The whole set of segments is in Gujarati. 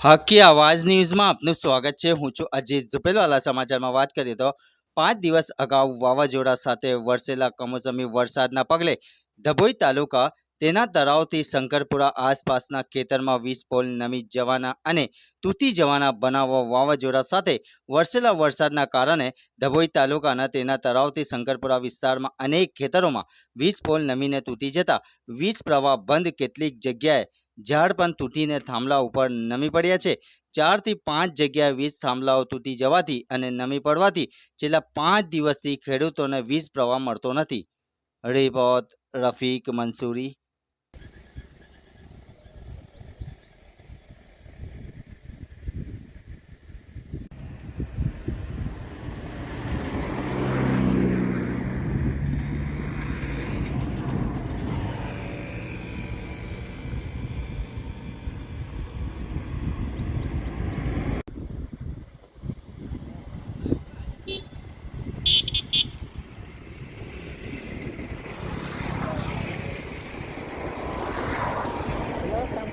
હકી આવાજ ન્યૂઝમાં આપનું સ્વાગત છે. હું છું અજીત ઝુપેલવાલા સમાચારમાં વાત કરીએ તો પાંચ દિવસ અગાઉ વાવાઝોડા સાથે વરસેલા કમોસમી વરસાદના પગલે ધભોઈ તાલુકા તેના તળાવથી શંકરપુરા આસપાસના ખેતરમાં વીસ પોલ નમી જવાના અને તૂટી જવાના બનાવો વાવાઝોડા સાથે વરસેલા વરસાદના કારણે ધભોઈ તાલુકાના તેના તળાવથી શંકરપુરા વિસ્તારમાં અનેક ખેતરોમાં વીજ પોલ નમીને તૂટી જતા વીજ પ્રવાહ બંધ કેટલીક જગ્યાએ ઝાડ પણ તૂટીને થાંભલા ઉપર નમી પડ્યા છે. ચારથી પાંચ જગ્યાએ વીજ થાંભલાઓ તૂટી જવાથી અને નમી પડવાથી છેલ્લા પાંચ દિવસથી ખેડૂતોને વીજ પ્રવાહ મળતો નથી. રિપોર્ટ રફીક મંસૂરી.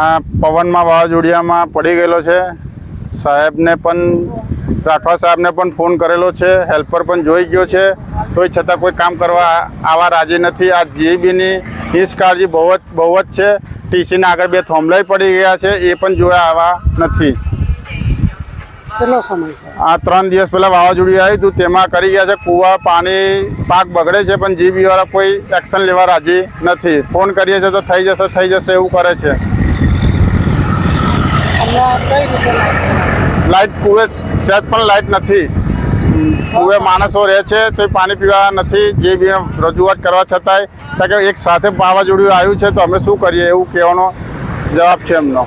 આ પવનમાં વાવાઝોડિયામાં પડી ગયેલો છે. સાહેબને પણ રાઠવા સાહેબને પણ ફોન કરેલો છે. હેલ્પર પણ જોઈ ગયો છે. તોય છતાં કોઈ કામ કરવા આવા રાજી નથી. આ જીબીની નિષ્કાળજી બહુ જ બહુ જ છે. ટીસીના આગળ બે થોંભલાઈ પડી ગયા છે. એ પણ જોયા આવા નથી. કેટલો સમય આ ત્રણ દિવસ પહેલાં વાવાઝોડું આવ્યું હતું. તેમાં કરી ગયા છે કૂવા પાણી પાક બગડે છે પણ જીબીવાળા કોઈ એક્શન લેવા રાજી નથી. ફોન કરીએ છીએ તો થઈ જશે થઈ જશે એવું કરે છે. લાઇટ કુએ સહેજ પણ લાઇટ નથી. કુએ માણસો રહે છે તો પાણી પીવા નથી, જે બી રજૂઆત કરવા છતાંય. કારણ કે એક સાથે વાવાઝોડું આવ્યું છે, તો અમે શું કરીએ, એવું કહેવાનો જવાબ છે એમનો.